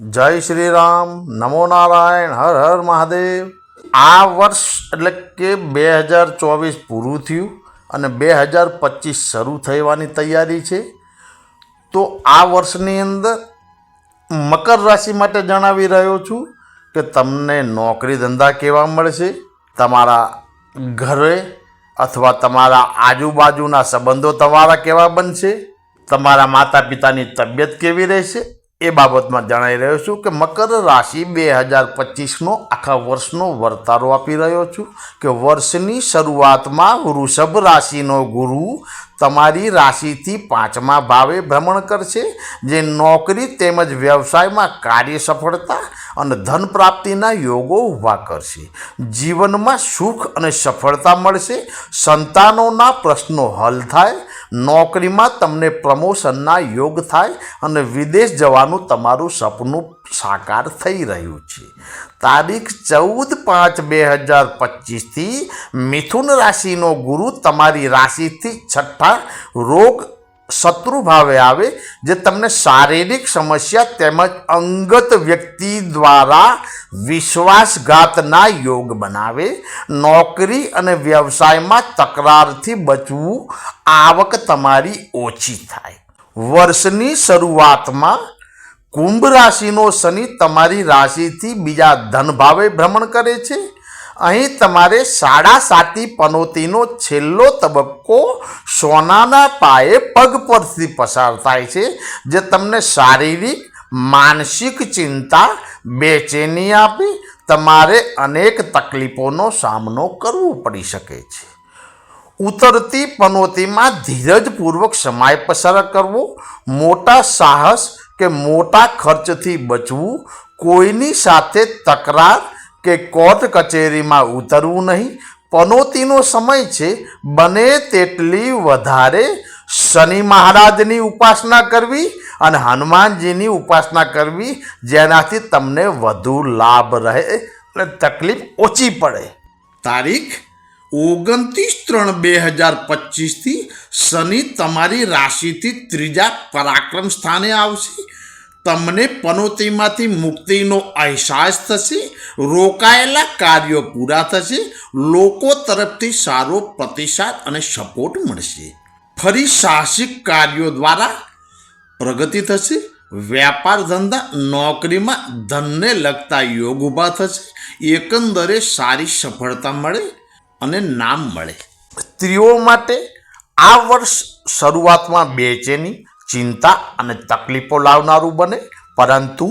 જય શ્રી રામ નમો નારાયણ, હર હર મહાદેવ. આ વર્ષ એટલે કે બે હજાર ચોવીસ પૂરું થયું અને બે હજાર પચીસ શરૂ થવાની તૈયારી છે. તો આ વર્ષની અંદર મકર રાશિ માટે જણાવી રહ્યો છું કે તમને નોકરી ધંધા કેવા મળશે, તમારા ઘરે અથવા તમારા આજુબાજુના સંબંધો તમારા કેવા બનશે, તમારા માતા પિતાની તબિયત કેવી રહેશે એ બાબતમાં જણાવી રહ્યો છું કે મકર રાશિ બે હજાર પચીસનો આખા વર્ષનો વર્તારો આપી રહ્યો છું કે વર્ષની શરૂઆતમાં વૃષભ રાશિનો ગુરુ તમારી રાશિથી પાંચમા ભાવે ભ્રમણ કરશે, જે નોકરી તેમજ વ્યવસાયમાં કાર્ય સફળતા અને ધન પ્રાપ્તિના યોગો ઊભા કરશે. જીવનમાં સુખ અને સફળતા મળશે, સંતાનોના પ્રશ્નો હલ થાય, નોકરીમાં તમને પ્રમોશનના યોગ થાય અને વિદેશ જવાનું તમારું સપનું સાકાર થઈ રહ્યું છે. તારીખ ચૌદ પાંચ બે હજાર પચીસથી મિથુન રાશિનો ગુરુ તમારી રાશિથી છઠ્ઠા રોગ શત્રુ ભાવે આવે, જે તમને શારીરિક સમસ્યા તેમજ અંગત વ્યક્તિ દ્વારા વિશ્વાસઘાતના યોગ બનાવે. નોકરી અને વ્યવસાયમાં તકરારથી બચવું આવક તમારી ઓછી થાય. વર્ષની શરૂઆતમાં કુંભ રાશિનો શનિ તમારી રાશિથી બીજા ધન ભાવે ભ્રમણ કરે છે. અહીં તમારે સાડા સાતી પનોતીનો છેલ્લો તબક્કો સોનાના પાયે પગ પરથી પસાર થાય છે, જે તમને શારીરિક, માનસિક ચિંતા, બેચેની આપી તમારે અનેક તકલીફોનો સામનો કરવો પડી શકે છે. ઉતરતી પનોતીમાં ધીરજપૂર્વક સમય પસાર કરવો, મોટા સાહસ કે મોટા ખર્ચથી બચવું, કોઈની સાથે તકરાર કે કોર્ટ કચેરીમાં ઉતરવું નહીં. પનોતીનો સમય છે, બને તેટલી વધારે શનિ મહારાજની ઉપાસના કરવી અને હનુમાનજીની ઉપાસના કરવી, જેનાથી તમને વધુ લાભ રહે અને તકલીફ ઓછી પડે. તારીખ ઓગણત્રીસ ત્રણ બે હજાર પચીસથી શનિ તમારી રાશિથી ત્રીજા પરાક્રમ સ્થાને આવશે. તમને પનોતીમાંથી મુક્તિનો અહેસાસ થશે, રોકાયેલા કાર્યો પૂરા થશે, લોકો તરફથી સારો પ્રતિસાદ અને સપોર્ટ મળશે. ફરી સાહસિક કાર્યો દ્વારા પ્રગતિ થશે, વ્યાપાર ધંધા, નોકરીમાં ધનને લગતા યોગ ઊભા થશે, એકંદરે સારી સફળતા મળે અને નામ મળે. સ્ત્રીઓ માટે આ વર્ષ શરૂઆતમાં બેચેની ચિંતા અને તકલીફો લાવનારું બને. પરંતુ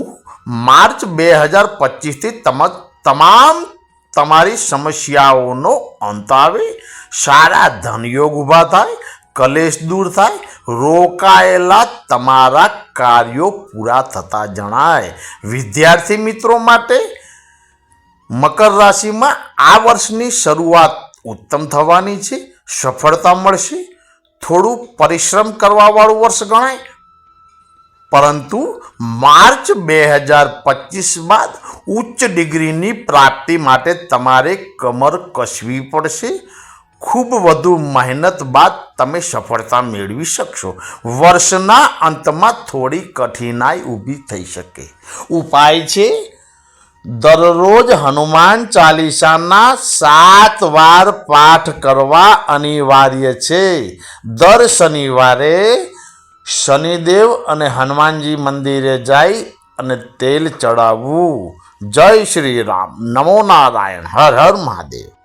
માર્ચ બે હજાર પચીસથી તમ, તમામ તમારી સમસ્યાઓનો અંત આવે. સારા ધનયોગ ઊભા થાય, કલેશ દૂર થાય, રોકાયેલા તમારા કાર્યો પૂરા થતા જણાય. વિદ્યાર્થી મિત્રો માટે મકર રાશિમાં આ વર્ષની શરૂઆત ઉત્તમ થવાની છે, સફળતા મળશે. થોડું પરિશ્રમ કરવાવાળું વર્ષ ગણાય. પરંતુ માર્ચ બે હજાર પચીસ બાદ ઉચ્ચ ડિગ્રીની પ્રાપ્તિ માટે તમારે કમર કસવી પડશે. ખૂબ વધુ મહેનત બાદ તમે સફળતા મેળવી શકશો. વર્ષના અંતમાં થોડી કઠિનાઈ ઊભી થઈ શકે. ઉપાય છે દરરોજ હનુમાન ચાલીસાના સાત વાર પાઠ કરવા અનિવાર્ય છે. દર શનિવારે શનિદેવ અને હનુમાનજી મંદિરે જાય અને તેલ ચડાવવું. જય શ્રી રામ. નમો નારાયણ. હર હર મહાદેવ.